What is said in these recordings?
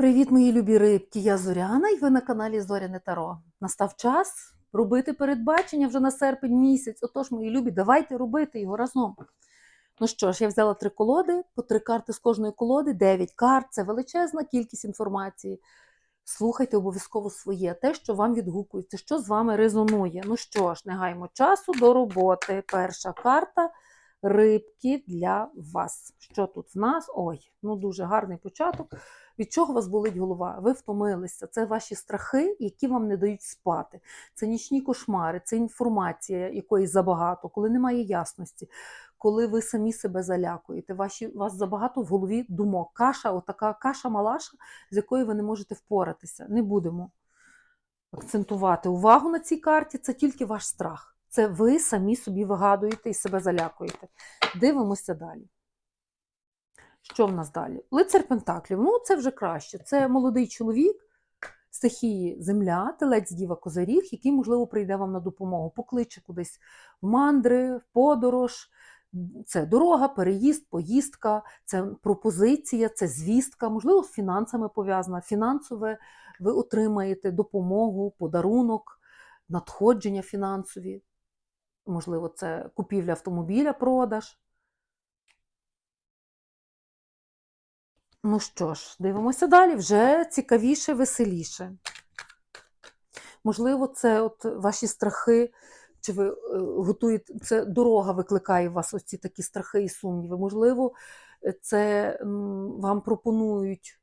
Привіт, мої любі рибки! Я Зоряна і ви на каналі Зоряне Таро. Настав час робити передбачення вже на серпень місяць. Отож, мої любі, давайте робити його разом. Ну що ж, я взяла три колоди, по три карти з кожної колоди, дев'ять карт. Це величезна кількість інформації. Слухайте обов'язково своє, те, що вам відгукується, що з вами резонує. Ну що ж, не гаймо часу до роботи. Перша карта рибки для вас. Що тут в нас? Ой, ну дуже гарний початок. Від чого вас болить голова? Ви втомилися. Це ваші страхи, які вам не дають спати. Це нічні кошмари, це інформація, якої забагато, коли немає ясності, коли ви самі себе залякуєте. Ваші, вас забагато в голові думок. Каша, отака каша-малаша, з якою ви не можете впоратися. Не будемо акцентувати увагу на цій карті. Це тільки ваш страх. Це ви самі собі вигадуєте і себе залякуєте. Дивимося далі. Що в нас далі? Лицар Пентаклів. Ну, це вже краще. Це молодий чоловік стихії земля, телець діва козаріг, який, можливо, прийде вам на допомогу, покличе кудись в мандри, в подорож. Це дорога, переїзд, поїздка, це пропозиція, це звістка, можливо, з фінансами пов'язана. Фінансове ви отримаєте допомогу, подарунок, надходження фінансові. Можливо, це купівля автомобіля, продаж. Ну що ж, дивимося далі, вже цікавіше, веселіше. Можливо, це от ваші страхи, чи ви е, готуєте, це дорога викликає у вас ось ці такі страхи і сумніви. Можливо, це вам пропонують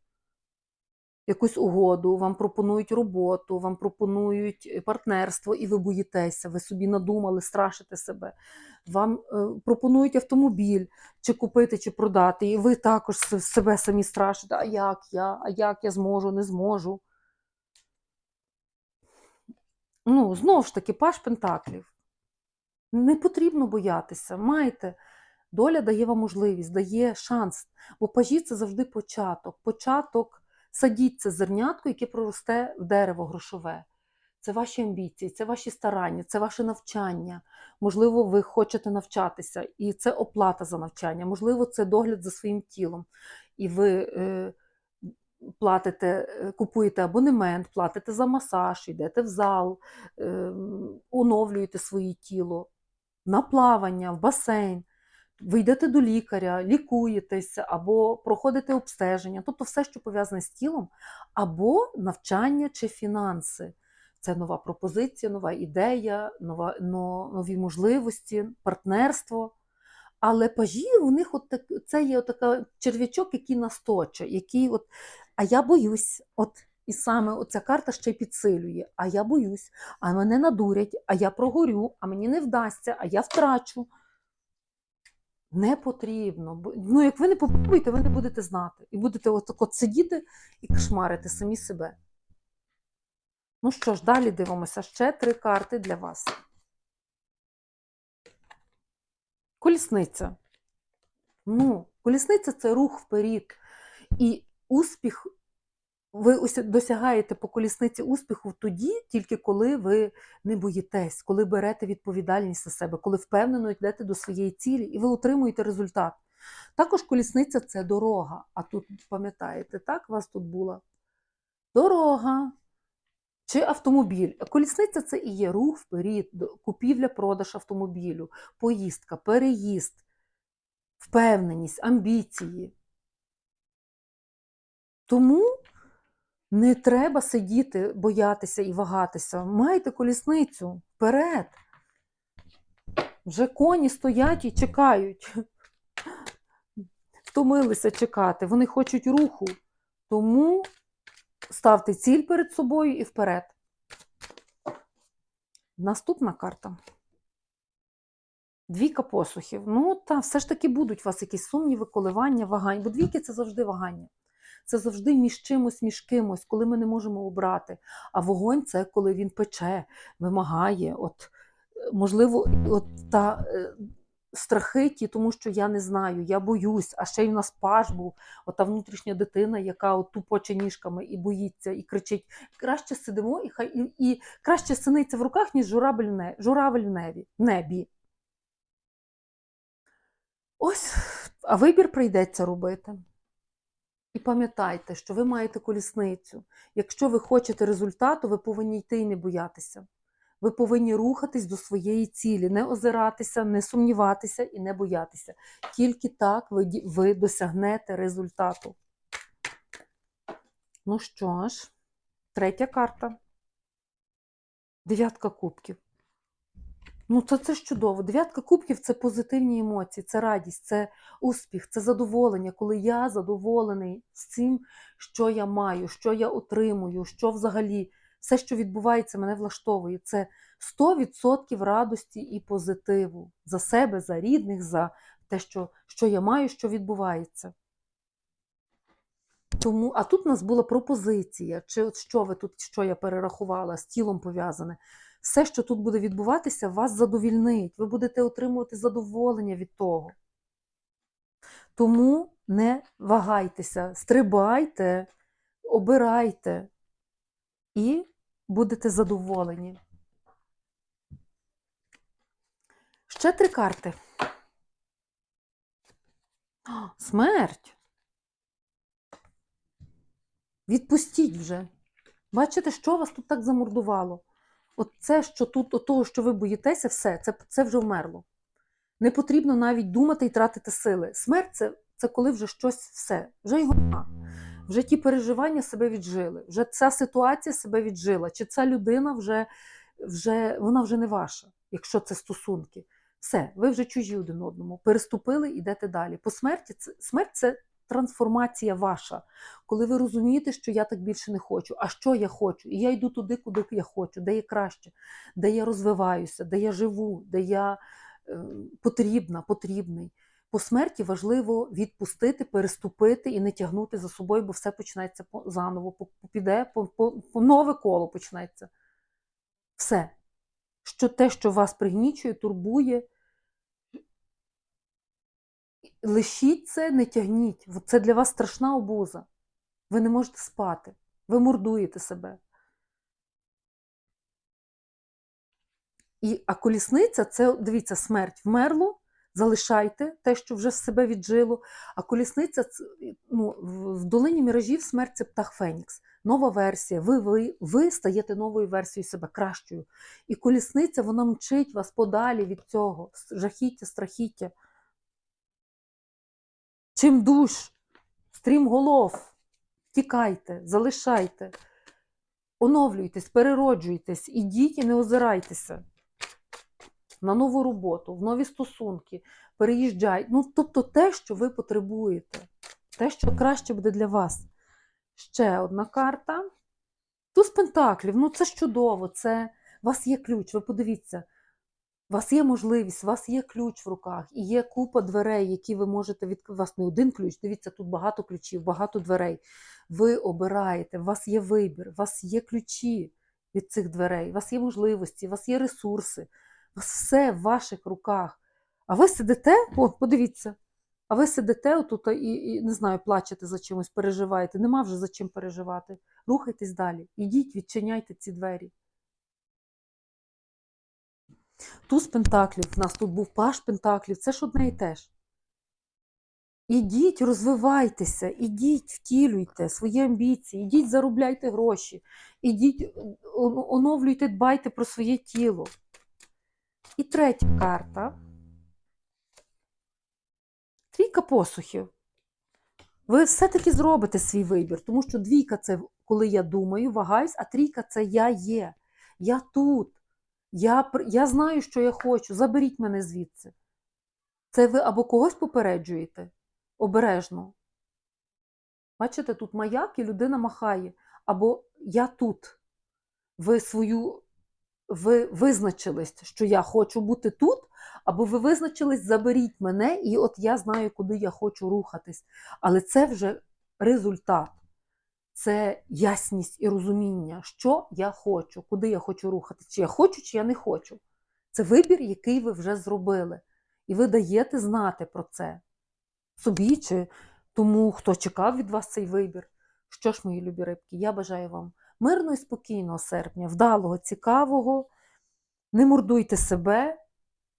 якусь угоду, вам пропонують роботу, вам пропонують партнерство, і ви боїтеся, ви собі надумали, страшите себе. Вам е, пропонують автомобіль, чи купити, чи продати, і ви також себе самі страшите. А як я? А як я зможу, не зможу? Ну, знову ж таки, паш Пентаклів. Не потрібно боятися. Маєте. Доля дає вам можливість, дає шанс. Бо пажі це завжди початок. Початок садіть це зернятко, яке проросте в дерево грошове. Це ваші амбіції, це ваші старання, це ваше навчання. Можливо, ви хочете навчатися, і це оплата за навчання. Можливо, це догляд за своїм тілом. І ви е, платите, е, купуєте абонемент, платите за масаж, йдете в зал, е, оновлюєте своє тіло, на плавання, в басейн. Ви йдете до лікаря, лікуєтеся або проходите обстеження, тобто все, що пов'язане з тілом, або навчання чи фінанси. Це нова пропозиція, нова ідея, нова, но, нові можливості, партнерство. Але пажі у них от так, це є така черв'ячок, який нас який от, а я боюсь, от і саме оця карта ще й підсилює. А я боюсь, а мене надурять, а я прогорю, а мені не вдасться, а я втрачу. Не потрібно. Ну, як ви не попробуєте, ви не будете знати. І будете отак от сидіти і кошмарити самі себе. Ну що ж, далі дивимося. Ще три карти для вас. Колісниця. Ну, колісниця це рух вперед. І успіх, ви досягаєте по колісниці успіху тоді, тільки коли ви не боїтесь, коли берете відповідальність за себе, коли впевнено йдете до своєї цілі і ви отримуєте результат. Також колісниця це дорога. А тут, пам'ятаєте, так, у вас тут була дорога чи автомобіль. Колісниця це і є рух вперед, купівля, продаж автомобілю, поїздка, переїзд, впевненість, амбіції. Тому не треба сидіти, боятися і вагатися. Майте колісницю вперед. Вже коні стоять і чекають. Втомилися чекати, вони хочуть руху. Тому ставте ціль перед собою і вперед. Наступна карта. Двійка посухів. Ну, та все ж таки будуть у вас якісь сумніви, коливання, вагання. Бо двійки це завжди вагання. Це завжди між чимось, між кимось, коли ми не можемо обрати. А вогонь це коли він пече, вимагає. От, е, можливо, от та е, страхи ті, тому що я не знаю, я боюсь, а ще й в нас паж був, ота внутрішня дитина, яка от тупоче ніжками і боїться, і кричить: краще сидимо, і хай і, і краще синиться в руках, ніж журавель не- журавель в небі. небі. Ось, а вибір прийдеться робити. І пам'ятайте, що ви маєте колісницю. Якщо ви хочете результату, ви повинні йти і не боятися. Ви повинні рухатись до своєї цілі, не озиратися, не сумніватися і не боятися. Тільки так ви, ви досягнете результату. Ну що ж, третя карта. Дев'ятка кубків. Ну, то це чудово. Дев'ятка кубків це позитивні емоції, це радість, це успіх, це задоволення, коли я задоволений з цим, що я маю, що я отримую, що взагалі все, що відбувається, мене влаштовує. Це 100% радості і позитиву за себе, за рідних, за те, що, що я маю, що відбувається. Тому, а тут у нас була пропозиція, чи от що ви тут, що я перерахувала, з тілом пов'язане. Все, що тут буде відбуватися, вас задовільнить. Ви будете отримувати задоволення від того. Тому не вагайтеся, стрибайте, обирайте і будете задоволені. Ще три карти. Смерть. Відпустіть вже. Бачите, що вас тут так замордувало? От це, що тут, того, що ви боїтеся, все, це, це вже вмерло. Не потрібно навіть думати і тратити сили. Смерть це, це коли вже щось все, вже його нема. Вже ті переживання себе віджили, вже ця ситуація себе віджила, чи ця людина вже, вже вона вже не ваша, якщо це стосунки. Все, ви вже чужі один одному. Переступили, йдете далі. По смерті це смерть це трансформація ваша, коли ви розумієте, що я так більше не хочу. А що я хочу? І я йду туди, куди я хочу, де є краще, де я розвиваюся, де я живу, де я е, потрібна, потрібний. По смерті важливо відпустити, переступити і не тягнути за собою, бо все почнеться заново, піде, по, по, по нове коло почнеться. Все. Що те, що вас пригнічує, турбує, лишіть це, не тягніть. Це для вас страшна обуза. Ви не можете спати, ви мордуєте себе. І, а колісниця це, дивіться, смерть вмерло, залишайте те, що вже в себе віджило. А колісниця ну, в долині міражів смерть це птах Фенікс. Нова версія. Ви, ви, ви стаєте новою версією себе, кращою. І колісниця вона мчить вас подалі від цього жахіття, страхіття. Чим душ, стрім голов, тікайте, залишайте, оновлюйтесь, перероджуйтесь, ідіть і не озирайтеся на нову роботу, в нові стосунки, переїжджайте. Ну, тобто те, що ви потребуєте, те, що краще буде для вас. Ще одна карта. Туз Пентаклів, ну це чудово, це у вас є ключ, ви подивіться. У вас є можливість, у вас є ключ в руках, і є купа дверей, які ви можете відкрити. Вас не один ключ, дивіться, тут багато ключів, багато дверей. Ви обираєте, у вас є вибір, у вас є ключі від цих дверей, у вас є можливості, у вас є ресурси, все в ваших руках. А ви сидите, о, подивіться, а ви сидите отут і, і не знаю, плачете за чимось, переживаєте. Нема вже за чим переживати. Рухайтесь далі. Ідіть, відчиняйте ці двері. Туз пентаклів, в нас тут був паш пентаклів, це ж одне і те ж. Ідіть, розвивайтеся, ідіть, втілюйте свої амбіції, ідіть, заробляйте гроші, ідіть, оновлюйте, дбайте про своє тіло. І третя карта. Трійка посухів. Ви все-таки зробите свій вибір, тому що двійка це коли я думаю, вагаюсь, а трійка це я є. Я тут. Я, я знаю, що я хочу. Заберіть мене звідси. Це ви або когось попереджуєте обережно. Бачите, тут маяк і людина махає. Або я тут. Ви свою ви визначились, що я хочу бути тут, або ви визначились, заберіть мене, і от я знаю, куди я хочу рухатись. Але це вже результат. Це ясність і розуміння, що я хочу, куди я хочу рухатись, чи я хочу, чи я не хочу. Це вибір, який ви вже зробили. І ви даєте знати про це собі чи тому, хто чекав від вас цей вибір. Що ж, мої любі рибки, я бажаю вам мирного і спокійного серпня, вдалого, цікавого. Не мордуйте себе,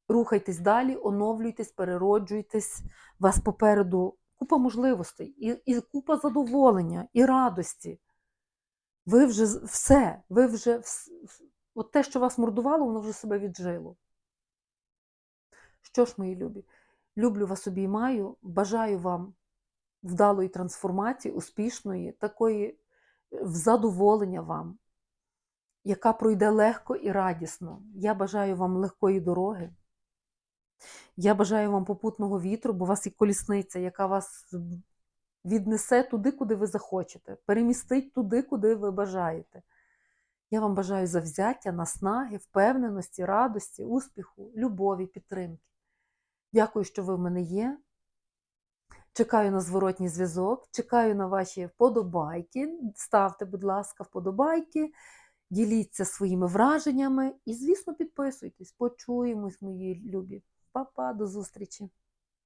рухайтесь далі, оновлюйтесь, перероджуйтесь. Вас попереду купа можливостей, і, і купа задоволення, і радості. Ви вже все, ви вже вс- от те, що вас мордувало, воно вже себе віджило. Що ж, мої любі, люблю вас обіймаю, бажаю вам вдалої трансформації, успішної, такої в задоволення вам, яка пройде легко і радісно. Я бажаю вам легкої дороги. Я бажаю вам попутного вітру, бо у вас і колісниця, яка вас віднесе туди, куди ви захочете, перемістить туди, куди ви бажаєте. Я вам бажаю завзяття, наснаги, впевненості, радості, успіху, любові, підтримки. Дякую, що ви в мене є. Чекаю на зворотній зв'язок, чекаю на ваші вподобайки. Ставте, будь ласка, вподобайки, діліться своїми враженнями і, звісно, підписуйтесь. Почуємось, мої любі. Па-па, до зустрічі!